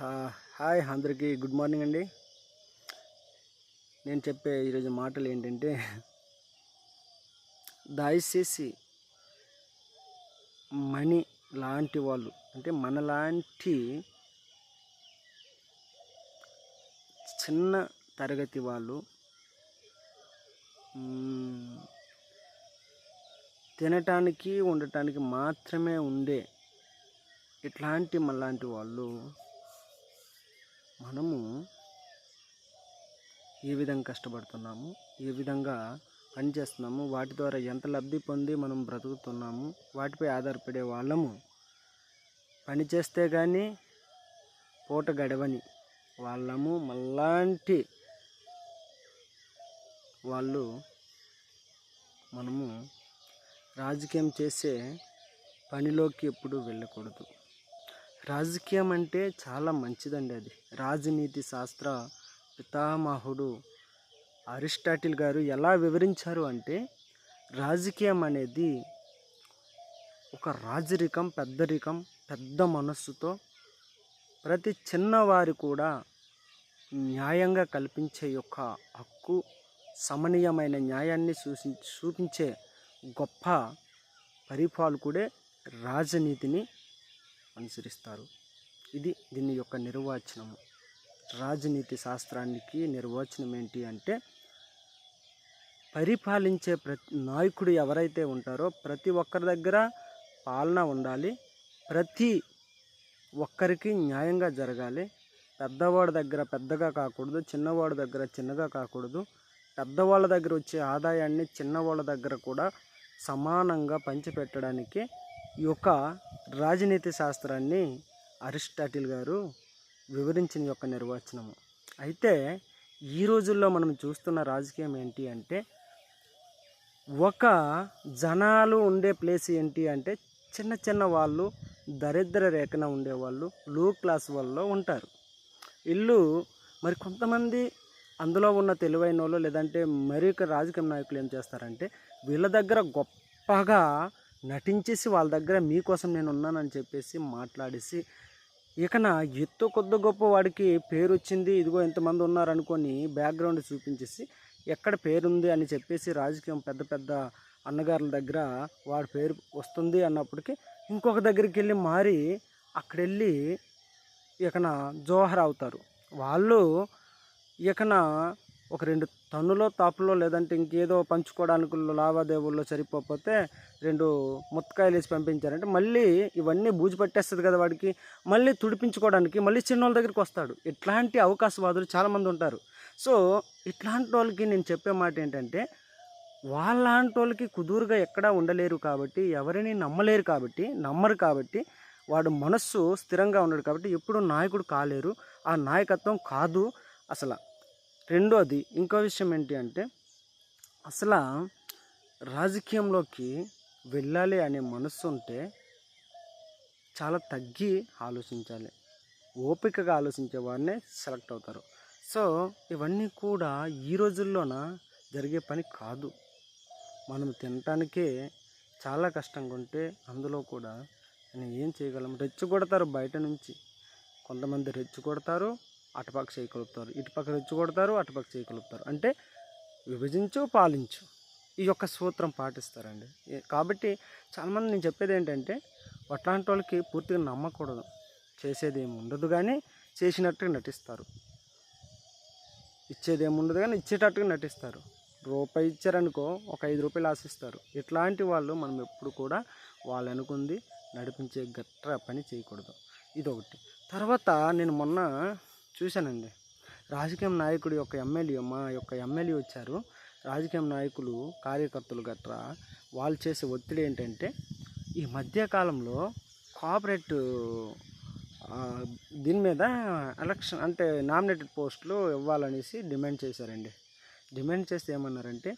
Hi అందరికీ good morning అండి. నేను చెప్పే ఈరోజు మాటలు ఏంటంటే దయచేసి మనీ లాంటి వాళ్ళు అంటే మనలాంటి చిన్న తరగతి వాళ్ళు తినటానికి ఉండటానికి మాత్రమే ఉండే ఇట్లాంటి మళ్ళాంటి వాళ్ళు మనము ఏ విధంగా కష్టపడుతున్నాము ఏ విధంగా పని చేస్తున్నాము వాటి ద్వారా ఎంత లబ్ధి పొంది మనం బ్రతుకుతున్నాము వాటిపై ఆధారపడే వాళ్ళము పని చేస్తే కానీ పూట గడవని వాళ్ళము మళ్ళాంటి వాళ్ళు మనము రాజకీయం చేసే పనిలోకి ఎప్పుడూ వెళ్ళకూడదు. రాజకీయం అంటే చాలా మంచిదండి అది. రాజనీతి శాస్త్ర పితామహుడు అరిస్టాటిల్ గారు ఎలా వివరించారు అంటే రాజకీయం అనేది ఒక రాజరికం పెద్దరికం పెద్ద మనస్సుతో ప్రతి చిన్నవారి కూడా న్యాయంగా కల్పించే యొక్క హక్కు సమనీయమైన న్యాయాన్ని సూచి చూపించే గొప్ప పరిపాలకుడే రాజనీతిని అనుసరిస్తారు. ఇది దీని యొక్క నిర్వచనము. రాజనీతి శాస్త్రానికి నిర్వచనం ఏంటి అంటే పరిపాలించే ప్రతి నాయకుడు ఎవరైతే ఉంటారో ప్రతి ఒక్కరి దగ్గర పాలన ఉండాలి. ప్రతి ఒక్కరికి న్యాయంగా జరగాలి. పెద్దవాడి దగ్గర పెద్దగా కాకూడదు చిన్నవాడి దగ్గర చిన్నగా కాకూడదు. పెద్దవాళ్ళ దగ్గర వచ్చే ఆదాయాన్ని చిన్నవాళ్ళ దగ్గర కూడా సమానంగా పంచిపెట్టడానికి ఈ యొక్క రాజనీతి శాస్త్రాన్ని అరిస్టాటిల్ గారు వివరించిన యొక్క నిర్వచనము. అయితే ఈ రోజుల్లో మనం చూస్తున్న రాజకీయం ఏంటి అంటే ఒక జనాలు ఉండే ప్లేస్ ఏంటి అంటే చిన్న చిన్న వాళ్ళు దరిద్ర రేఖన ఉండేవాళ్ళు లో క్లాస్ వాళ్ళలో ఉంటారు. ఇల్లు మరి కొంతమంది అందులో ఉన్న తెలివైన వాళ్ళు లేదంటే మరి రాజకీయ నాయకులు ఏం చేస్తారంటే వీళ్ళ దగ్గర గొప్పగా నటించేసి వాళ్ళ దగ్గర మీకోసం నేను ఉన్నానని చెప్పేసి మాట్లాడేసి ఇకన ఎత్తు కొద్ది గొప్ప వాడికి పేరు వచ్చింది ఇదిగో ఎంతమంది ఉన్నారు అనుకొని బ్యాక్గ్రౌండ్ చూపించేసి ఎక్కడ పేరుంది అని చెప్పేసి రాజకీయం పెద్ద పెద్ద అన్నగారుల దగ్గర వాడి పేరు వస్తుంది అన్నప్పటికీ ఇంకొక దగ్గరికి వెళ్ళి మారి అక్కడెళ్ళి ఇకన జోహర్ అవుతారు. వాళ్ళు ఇకన ఒక రెండు టన్నులో తాపులో లేదంటే ఇంకేదో పంచుకోవడానికి లావాదేవీల్లో సరిపోతే రెండు ముత్తకాయలు వేసి పంపించారంటే మళ్ళీ ఇవన్నీ బూజు పట్టేస్తుంది కదా వాడికి. మళ్ళీ తుడిపించుకోవడానికి మళ్ళీ చిన్నోళ్ళ దగ్గరికి వస్తాడు. ఇట్లాంటి అవకాశవాదులు చాలామంది ఉంటారు. సో ఇట్లాంటి వాళ్ళకి నేను చెప్పే మాట ఏంటంటే వాళ్ళంటి వాళ్ళకి కుదురుగా ఎక్కడా ఉండలేరు కాబట్టి ఎవరిని నమ్మలేరు కాబట్టి నమ్మరు కాబట్టి వాడు మనస్సు స్థిరంగా ఉన్నాడు కాబట్టి ఎప్పుడు నాయకుడు కాలేరు. ఆ నాయకత్వం కాదు అసలు. రెండోది ఇంకో విషయం ఏంటి అంటే అసలు రాజకీయంలోకి వెళ్ళాలి అనే మనస్సు ఉంటే చాలా తగ్గి ఆలోచించాలి. ఓపికగా ఆలోచించే వారినే సెలెక్ట్ అవుతారు. సో ఇవన్నీ కూడా ఈ రోజుల్లోన జరిగే పని కాదు. మనం తినటానికే చాలా కష్టంగా ఉంటే అందులో కూడా నేను ఏం చేయగలం? రెచ్చగొడతారు బయట నుంచి. కొంతమంది రెచ్చగొడతారు అటుపక్క చేయగలుగుతారు ఇటుపక్క రెచ్చగొడతారు అటుపక్క చేయగలుగుతారు అంటే విభజించు పాలించు. ఈ యొక్క సూత్రం పాటిస్తారండి. కాబట్టి చాలామంది నేను చెప్పేది ఏంటంటే అట్లాంటి వాళ్ళకి పూర్తిగా నమ్మకూడదు. చేసేది ఏమి ఉండదు కానీ చేసినట్టుగా నటిస్తారు. ఇచ్చేది ఏమి ఉండదు కానీ ఇచ్చేటట్టుగా నటిస్తారు. రూపాయి ఇచ్చారనుకో ఒక ఐదు రూపాయలు ఆశిస్తారు. ఇట్లాంటి వాళ్ళు మనం ఎప్పుడు కూడా వాళ్ళు అనుకుంది నడిపించే గట్ర పని చేయకూడదు. ఇదొకటి. తర్వాత నేను మొన్న చూశానండి. రాజకీయ నాయకుడి యొక్క ఎమ్మెల్యే మా యొక్క ఎమ్మెల్యే వచ్చారు. రాజకీయ నాయకులు కార్యకర్తలు గట్రా వాళ్ళు చేసే ఒత్తిడి ఏంటంటే ఈ మధ్యకాలంలో కోఆపరేట్ దీని మీద ఎలక్షన్ అంటే నామినేటెడ్ పోస్టులు ఇవ్వాలనేసి డిమాండ్ చేశారండి. డిమాండ్ చేస్తే ఏమన్నారంటే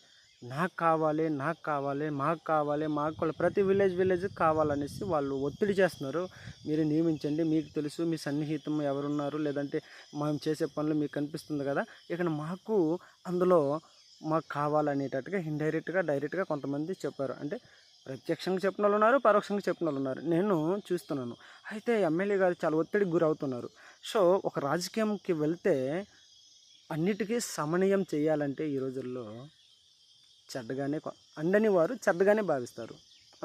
నాకు కావాలి నాకు కావాలి మాకు కావాలి మాకు కావాలి ప్రతి విలేజ్ విలేజ్ కావాలనేసి వాళ్ళు ఒత్తిడి చేస్తున్నారు. మీరు నియమించండి మీకు తెలుసు మీ సన్నిహితం ఎవరున్నారు లేదంటే మనం చేసే పనులు మీకు కనిపిస్తుంది కదా. ఇక మాకు అందులో మాకు కావాలనేటట్టుగా ఇండైరెక్ట్గా డైరెక్ట్గా కొంతమంది చెప్పారు. అంటే ప్రత్యక్షంగా చెప్పిన వాళ్ళు ఉన్నారు పరోక్షంగా చెప్పిన వాళ్ళు ఉన్నారు. నేను చూస్తున్నాను. అయితే ఎమ్మెల్యే గారు చాలా ఒత్తిడికి గురవుతున్నారు. సో ఒక రాజకీయంకి వెళ్తే అన్నిటికీ సమన్వయం చేయాలంటే ఈ రోజుల్లో చెడ్డగానే అండని వారు చెడ్డగానే భావిస్తారు.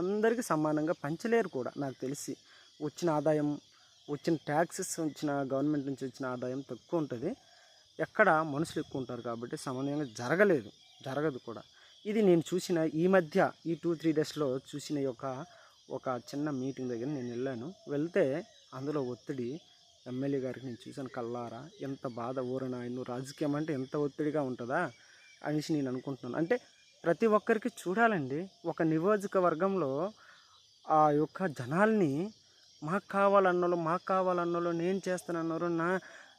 అందరికీ సమానంగా పంచలేరు కూడా నాకు తెలిసి. వచ్చిన ఆదాయం వచ్చిన ట్యాక్సెస్ వచ్చిన గవర్నమెంట్ నుంచి వచ్చిన ఆదాయం తక్కువ ఉంటుంది. ఎక్కడ మనుషులు ఎక్కువ ఉంటారు కాబట్టి సమన్వయంగా జరగలేదు జరగదు కూడా. ఇది నేను చూసిన ఈ మధ్య ఈ టూ త్రీ డేస్లో చూసిన యొక్క ఒక చిన్న మీటింగ్ దగ్గర నేను వెళ్ళాను. వెళ్తే అందులో ఒత్తిడి ఎమ్మెల్యే గారికి నేను చూశాను కల్లారా ఎంత బాధ ఊరన ఆయన రాజకీయం అంటే ఎంత ఒత్తిడిగా ఉంటుందా అనేసి నేను అనుకుంటున్నాను. అంటే ప్రతి ఒక్కరికి చూడాలండి. ఒక నియోజకవర్గంలో ఆ యొక్క జనాల్ని మాకు కావాలన్నోళ్ళు మాకు కావాలన్నోళ్ళు నేను చేస్తానన్నారు నా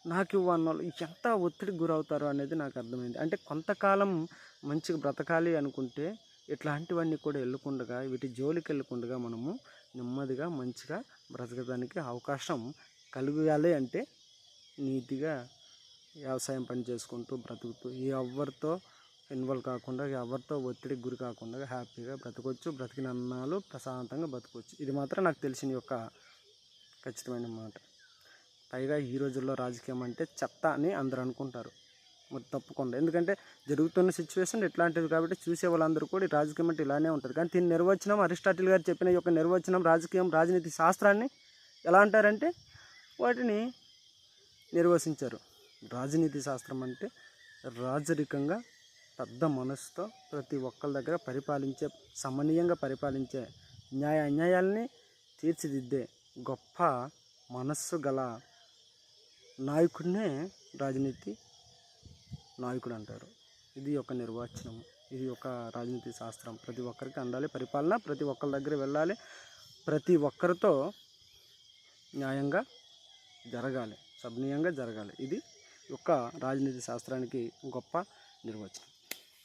నాకు ఇవ్వన్నోళ్ళు ఎంత ఒత్తిడికి గురవుతారో అనేది నాకు అర్థమైంది. అంటే కొంతకాలం మంచిగా బ్రతకాలి అనుకుంటే ఇట్లాంటివన్నీ కూడా వెళ్ళకుండగా వీటి జోలికి వెళ్ళకుండగా మనము నెమ్మదిగా మంచిగా బ్రతకడానికి అవకాశం కలగాలి అంటే నీట్గా వ్యవసాయం పని చేసుకుంటూ బ్రతుకుతూ ఎవరితో ఇన్వాల్వ్ కాకుండా ఎవరితో ఒత్తిడికి గురి కాకుండా హ్యాపీగా బ్రతకొచ్చు బ్రతికిన అన్నాలు ప్రశాంతంగా బ్రతకొచ్చు ఇది మాత్రం నాకు తెలిసిన యొక్క ఖచ్చితమైన మాట. పైగా ఈ రోజుల్లో రాజకీయం అంటే చెత్త అని అందరూ అనుకుంటారు. మరి తప్పకుండా. ఎందుకంటే జరుగుతున్న సిచ్యువేషన్ ఇట్లాంటిది కాబట్టి చూసే వాళ్ళందరూ కూడా రాజకీయం అంటే ఇలానే ఉంటుంది కానీ దీని నిర్వచనం అరిస్టాటిల్ గారు చెప్పిన యొక్క నిర్వచనం రాజకీయం రాజనీతి శాస్త్రాన్ని ఎలా అంటారంటే వాటిని నిర్వచించారు రాజనీతి శాస్త్రం అంటే రాజరికంగా పెద్ద మనసుతో ప్రతి ఒక్కరి దగ్గర పరిపాలించే సమనీయంగా పరిపాలించే న్యాయ అన్యాయాల్ని తీర్చిదిద్దే గొప్ప మనస్సు గల నాయకుడినే రాజనీతి నాయకుడు అంటారు. ఇది ఒక నిర్వచనం ఇది ఒక రాజనీతి శాస్త్రం. ప్రతి ఒక్కరికి అందాలి పరిపాలన ప్రతి ఒక్కరి దగ్గర వెళ్ళాలి ప్రతి ఒక్కరితో న్యాయంగా జరగాలి సభనీయంగా జరగాలి. ఇది ఒక రాజనీతి శాస్త్రానికి గొప్ప నిర్వచనం.